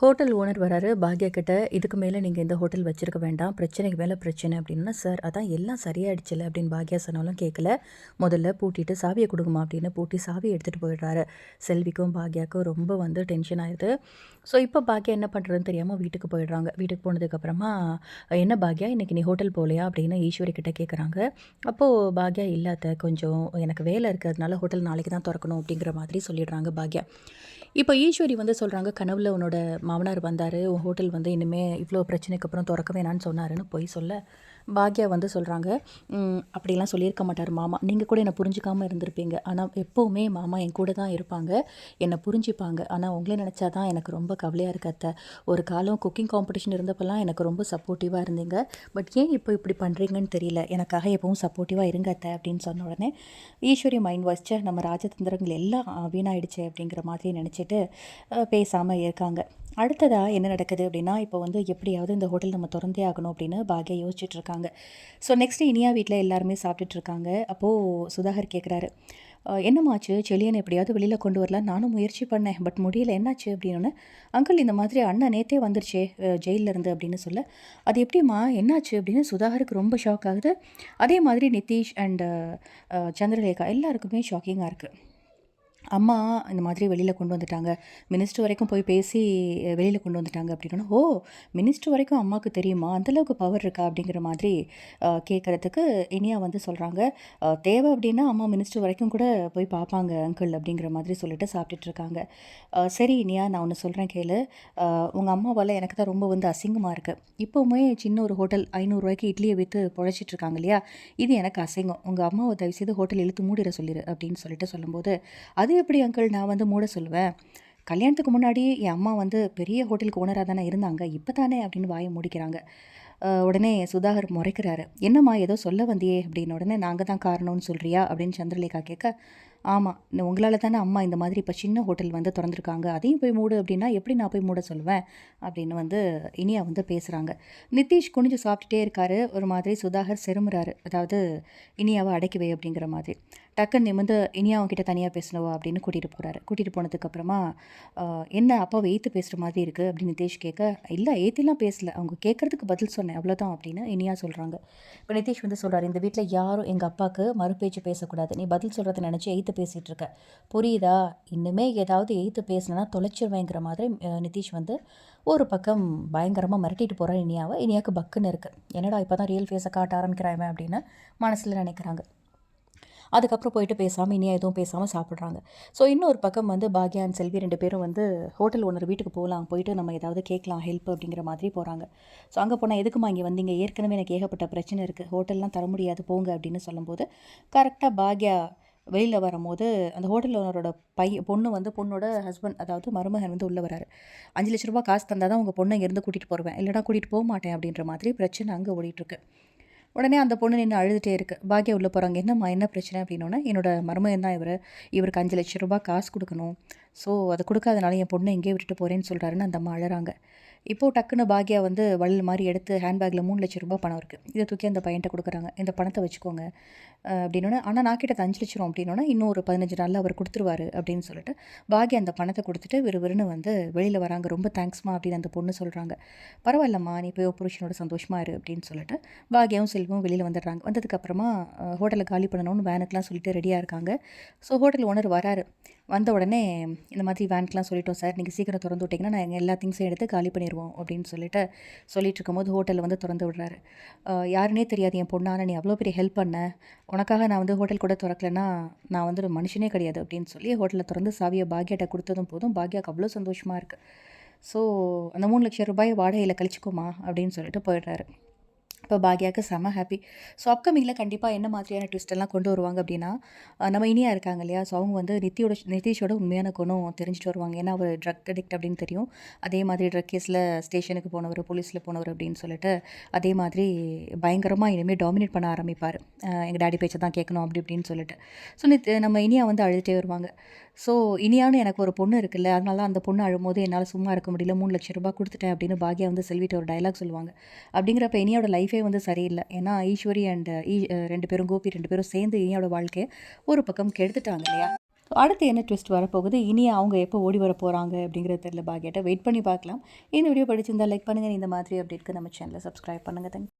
Hotel owner வராரு பாக்யா கிட்ட இதுக்கு மேலே நீங்கள் இந்த ஹோட்டல் வச்சுருக்க வேண்டாம் பிரச்சனைக்கு மேலே பிரச்சனை அப்படின்னா சார் அதான் எல்லாம் சரியாயிடுச்சுல அப்படின்னு பாக்யா சொன்னாலும் கேட்கல முதல்ல பூட்டிட்டு சாவியை கொடுக்குமா அப்படின்னு பூட்டி சாவியை எடுத்துகிட்டு போயிடுறாரு. செல்விக்கும் பாக்யாவுக்கும் ரொம்ப வந்து டென்ஷன் ஆயிடுது. ஸோ இப்போ பாக்யா என்ன பண்ணுறதுன்னு தெரியாமல் வீட்டுக்கு போயிடுறாங்க. வீட்டுக்கு போனதுக்கப்புறமா என்ன பாக்யா இன்றைக்கி நீ ஹோட்டல் போகலையா? அப்படின்னு ஈஸ்வரி கிட்ட கேட்குறாங்க அப்போது பாக்யா இல்லாத கொஞ்சம் எனக்கு வேலை இருக்கிறதுனால ஹோட்டல் நாளைக்கு தான் திறக்கணும் அப்படிங்கிற மாதிரி சொல்லிடுறாங்க பாக்யா. இப்போ ஈஸ்வரி வந்து சொல்கிறாங்க கனவில் உன்னோட மாமனார் வந்தார் உன் ஹோட்டல் வந்து இனிமேல் இவ்வளோ பிரச்சனைக்கு அப்புறம் திறக்க வேணான்னு சொன்னாருன்னு பொய் சொல்ல பாக்யா வந்து சொல்கிறாங்க அப்படிலாம் சொல்லியிருக்க மாட்டார் மாமா. நீங்கள் கூட என்னை புரிஞ்சிக்காமல் இருந்திருப்பீங்க. ஆனால் எப்போவுமே மாமா என் கூட தான் இருப்பாங்க என்னை புரிஞ்சுப்பாங்க. ஆனால் உங்களே நினச்சா தான் எனக்கு ரொம்ப கவலையாக இருக்க அத்தை. ஒரு காலம் குக்கிங் காம்படிஷன் இருந்தப்பெல்லாம் எனக்கு ரொம்ப சப்போர்ட்டிவாக இருந்தீங்க. பட் ஏன் இப்போ இப்படி பண்ணுறீங்கன்னு தெரியல. எனக்காக எப்பவும் சப்போர்ட்டிவாக இருங்க அத்தை அப்படின்னு சொன்ன உடனே ஈஸ்வரி மைண்ட் வாசிச்ச நம்ம ராஜதந்திரங்கள் எல்லாம் வீணாயிடுச்சு அப்படிங்கிற மாதிரி நினச்சிட்டு பேசாமல் இருக்காங்க. அடுத்ததாக என்ன நடக்குது அப்படின்னா இப்போ வந்து எப்படியாவது இந்த ஹோட்டல் நம்ம திறந்தே ஆகணும் அப்படின்னு பாக்யா யோசிச்சுட்டு இருக்காங்க. ஸோ நெக்ஸ்ட் இனியா வீட்டில் எல்லாருமே சாப்பிட்டுட்டு இருக்காங்க. அப்போது சுதாகர் கேட்குறாரு என்னமாச்சு செளியனை எப்படியாவது வெளியில் கொண்டு வரலாம் நானும் முயற்சி பண்ணேன். பட் முடியல என்னாச்சு? அப்படின்னு அங்கிள் இந்த மாதிரி அண்ணன் நேத்தே வந்துருச்சே ஜெயிலிருந்து அப்படின்னு சொல்ல அது எப்படிம்மா? என்னாச்சு? அப்படின்னு சுதாகருக்கு ரொம்ப ஷாக் ஆகுது. அதே மாதிரி நிதிஷ் அண்ட் சந்திரலேகா எல்லாருக்குமே ஷாக்கிங்காக இருக்குது அம்மா இந்த மாதிரி வெளியில் கொண்டு வந்துட்டாங்க. மினிஸ்டர் வரைக்கும் போய் பேசி வெளியில் கொண்டு வந்துட்டாங்க அப்படின்னா ஓ மினிஸ்டர் வரைக்கும் அம்மாவுக்கு தெரியுமா? அந்தளவுக்கு பவர் இருக்கா? அப்படிங்கிற மாதிரி கேட்குறதுக்கு இனியா வந்து சொல்கிறாங்க தேவை அப்படின்னா அம்மா மினிஸ்டர் வரைக்கும் கூட போய் பார்ப்பாங்க அங்கிள் அப்படிங்கிற மாதிரி சொல்லிட்டு சாப்பிட்டுட்டு இருக்காங்க. சரி இனியா நான் ஒன்று சொல்கிறேன் கேளு. உங்கள் அம்மாவால் எனக்கு தான் ரொம்ப வந்து அசிங்கமாக இருக்குது இப்போவுமே சின்ன ஒரு ஹோட்டல் ஐநூறுரூவாய்க்கு இட்லியை விற்று பொழைச்சிட்டு இருக்காங்க இல்லையா? இது எனக்கு அசிங்கம். உங்கள் அம்மாவை தயவுசெய்து ஹோட்டல் இழுத்து மூடிட சொல்லிடு அப்படின்னு சொல்லிட்டு சொல்லும்போது அது எப்படி அங்கிள் நான் வந்து மூட சொல்லுவேன்? கல்யாணத்துக்கு முன்னாடி என் அம்மா வந்து பெரிய ஹோட்டலுக்கு ஓனராக தானே இருந்தாங்க. இப்போ தானே அப்படின்னு வாயை முடிக்கிறாங்க. உடனே சுதாகர் முறைக்கிறாரு. என்னம்மா ஏதோ சொல்ல வந்தியே அப்படின்னு. உடனே நாங்கள் தான் காரணம்னு சொல்கிறியா அப்படின்னு சந்திரலேகா கேட்க ஆமாம் உங்களால் தானே அம்மா இந்த மாதிரி இப்போ சின்ன ஹோட்டல் வந்து திறந்துருக்காங்க. அதையும் போய் மூடு அப்படின்னா எப்படி நான் போய் மூட சொல்லுவேன்? அப்படின்னு வந்து இனியா வந்து பேசுகிறாங்க நிதிஷ் குனிஞ்சு சாப்பிட்டுட்டே இருக்காரு. ஒரு மாதிரி சுதாகர் செருமுறாரு. அதாவது இனியாவை அடைக்கவே அப்படிங்கிற மாதிரி. டக்குன்னு நிமிந்து இனியா அவங்ககிட்ட தனியாக பேசணுவா அப்படின்னு கூட்டிகிட்டு போகிறாரு கூட்டிகிட்டு போனதுக்கப்புறமா என்ன அப்பாவை ஏற்று பேசுகிற மாதிரி இருக்குது அப்படின்னு நிதிஷ் கேட்க இல்லை ஏற்றிலாம் பேசல. அவங்க கேட்குறதுக்கு பதில் சொன்னேன். அவ்வளோதான் அப்படின்னு இனியா சொல்கிறாங்க இப்போ நிதிஷ் வந்து சொல்கிறார் இந்த வீட்டில் யாரும் எங்கள் அப்பாவுக்கு மறுபேச்சு பேசக்கூடாது. நீ பதில் சொல்கிறத நினச்சி எய்த்து பேசிகிட்டு இருக்க புரியுதா? இன்னுமே ஏதாவது எய்த்து பேசினா தொலைச்சிருவேங்கிற மாதிரி நிதிஷ் வந்து ஒரு பக்கம் பயங்கரமாக மிரட்டிட்டு போகிறான் இனியாவை. இனியாவுக்கு பக்குன்னு இருக்குது என்னடா இப்போ தான் ரியல் ஃபேஸை காட்ட ஆரம்பிக்கிறான் அப்படின்னு மனசில் நினைக்கிறாங்க. அதுக்கப்புறம் போயிட்டு பேசாமல் இனியா எதுவும் பேசாமல் சாப்பிட்றாங்க. ஸோ இன்னொரு பக்கம் வந்து பாக்யா அண்ட் செல்வி ரெண்டு பேரும் வந்து ஹோட்டல் ஓனர் வீட்டுக்கு போகலாம் போயிட்டு நம்ம ஏதாவது கேட்கலாம் ஹெல்ப் அப்படிங்கிற மாதிரி போகிறாங்க ஸோ அங்கே போனால் எதுக்குமா இங்கே வந்தீங்க? ஏற்கனவே எனக்கு ஏகப்பட்ட பிரச்சனை இருக்குது ஹோட்டல்லாம் தர முடியாது போங்க அப்படின்னு சொல்லும்போது கரெக்டாக பாக்யா வெளியில் வரும்போது அந்த ஹோட்டல் ஓனரோட பை பொண்ணு வந்து பொண்ணோட ஹஸ்பண்ட் அதாவது மருமகன் வந்து உள்ளே வராரு. அஞ்சு லட்ச ரூபா காசு தந்தால் தான் உங்கள் பொண்ணை இங்கேருந்து கூட்டிகிட்டு போடுவேன் இல்லைனா கூட்டிகிட்டு போக மாட்டேன் அப்படின்ற மாதிரி பிரச்சனை அங்கே ஓடிட்டுருக்கு. உடனே அந்த பொண்ணு நின்று அழுதுகிட்டே இருக்குது பாக்கியா உள்ளே போகிறாங்க என்னம்மா என்ன பிரச்சனை? அப்படின்னோடனே என்னோடய மருமகன் தான் இவர். இவருக்கு அஞ்சு லட்ச ரூபா காசு கொடுக்கணும். ஸோ அதை கொடுக்காதனால என் பொண்ணை எங்கேயே விட்டுட்டு போகிறேன்னு சொல்கிறாருன்னு அந்த அம்மா அழறாங்க. இப்போது டக்குன்னு பாக்யா வந்து வள்ளல் மாதிரி எடுத்து ஹேண்ட்பேக்கில் மூணு லட்ச ரூபா பணம் இருக்குது இதை தூக்கி அந்த பையன்ட்ட கொடுக்குறாங்க. இந்த பணத்தை வச்சுக்கோங்க. அப்படின்னோடனே ஆனால் நான் கிட்ட அஞ்சு லட்சம் அப்படின்னோன்னா இன்னும் ஒரு பதினஞ்சு நாளில் அவர் கொடுத்துருவாரு அப்படின்னு சொல்லிட்டு பாக்யா அந்த பணத்தை கொடுத்துட்டு விறுவிறுன்னு வந்து வெளியில் வராங்க. ரொம்ப தேங்க்ஸ்மா அப்படின்னு அந்த பொண்ணு சொல்கிறாங்க பரவாயில்லம்மா நீ போய் புருஷனோட சந்தோஷமாக இரு அப்படின்னு சொல்லிட்டு பாக்யாவும் செல்வம் வெளியில் வந்துடுறாங்க. வந்ததுக்கப்புறமா ஹோட்டலை காலி பண்ணணும்னு வேனுக்கெலாம் சொல்லிட்டு ரெடியாக இருக்காங்க. ஸோ ஹோட்டல் ஓனர் வராரு. வந்த உடனே இந்த மாதிரி வேன்க்கெலாம் சொல்லிட்டோம் சார் நீங்கள் சீக்கிரம் திறந்து விட்டிங்கன்னா நாங்கள் எல்லா திங்ஸையும் எடுத்து காலி பண்ணிடுவோம் அப்படின்னு சொல்லிட்டு சொல்லிட்டு இருக்கும்போது ஹோட்டலில் வந்து திறந்து விடுறாரு. யாருனே தெரியாது என் பொண்ணான நீ அவ்வளோ பெரிய ஹெல்ப் பண்ண. உனக்காக நான் வந்து ஹோட்டல் கூட திறக்கலன்னா நான் வந்து ஒரு மனுஷனே கிடையாது அப்படின்னு சொல்லி ஹோட்டலில் திறந்து சாவியை பாக்யாட்ட கொடுத்ததும் போதும் பாக்யாவுக்கு அவ்வளோ சந்தோஷமாக இருக்குது ஸோ அந்த மூணு லட்சம் ரூபாய் வாடகையில் கழிச்சிக்கோமா அப்படின்னு சொல்லிட்டு போயிடுறாரு. இப்போ பாக்யாவுக்கு செம்ம ஹாப்பி ஸோ அப்கமிங்கில் கண்டிப்பாக என்ன மாதிரியான ட்விஸ்ட் எல்லாம் கொண்டு வருவாங்க அப்படின்னா நம்ம இனியா இருக்காங்க இல்லையா? ஸோ அவங்க வந்து நித்தியோட நிதிஷோட உண்மையான குணம் தெரிஞ்சுட்டு வருவாங்க. ஏன்னா அவர் ட்ரக் அடிக்ட் அப்படின்னு தெரியும். அதே மாதிரி ட்ரக் கேஸில் ஸ்டேஷனுக்கு போனவர் போலீஸில் போனவர் அப்படின்னு சொல்லிட்டு அதே மாதிரி பயங்கரமாக இனிமேல் டாமினேட் பண்ண ஆரம்பிப்பார். எங்கள் டேடி பேச்சை தான் கேட்கணும் அப்படி இப்படின்னு சொல்லிட்டு. ஸோ நித் நம்ம இனியா வந்து அழுதுகிட்டே வருவாங்க. ஸோ இனியான்னு எனக்கு ஒரு பொண்ணு இருக்குல்ல அதனால அந்த பொண்ணு அழும்போது என்னால் சும்மா இருக்க முடியல மூணு லட்சம் ரூபாய் கொடுத்துட்டேன் அப்படின்னு பாக்யா வந்து செல்விட்டு ஒரு டைலாக் சொல்லுவாங்க. அப்படிங்கிறப்ப இனியோட லைஃப் வந்து சரியில்லை. ஏன்னா ஈஸ்வரி அண்ட் ஈ ரெண்டு பேரும் கோபி ரெண்டு பேரும் சேர்ந்து இனியோட வாழ்க்கையை ஒரு பக்கம் கெடுத்துட்டாங்க இல்லையா? அடுத்து என்ன ட்விஸ்ட் வரப்போகுது? இனி அவங்க எப்போ ஓடி வர போகிறாங்க அப்படிங்கிறது தெரியல பாக்கியாட்ட. வெயிட் பண்ணி பார்க்கலாம். இந்த வீடியோ பிடிச்சிருந்தா லைக் பண்ணுங்கள் இந்த மாதிரி அப்டேட்க்கு நம்ம சேனலை சப்ஸ்கிரைப் பண்ணுங்கள் தேங்க்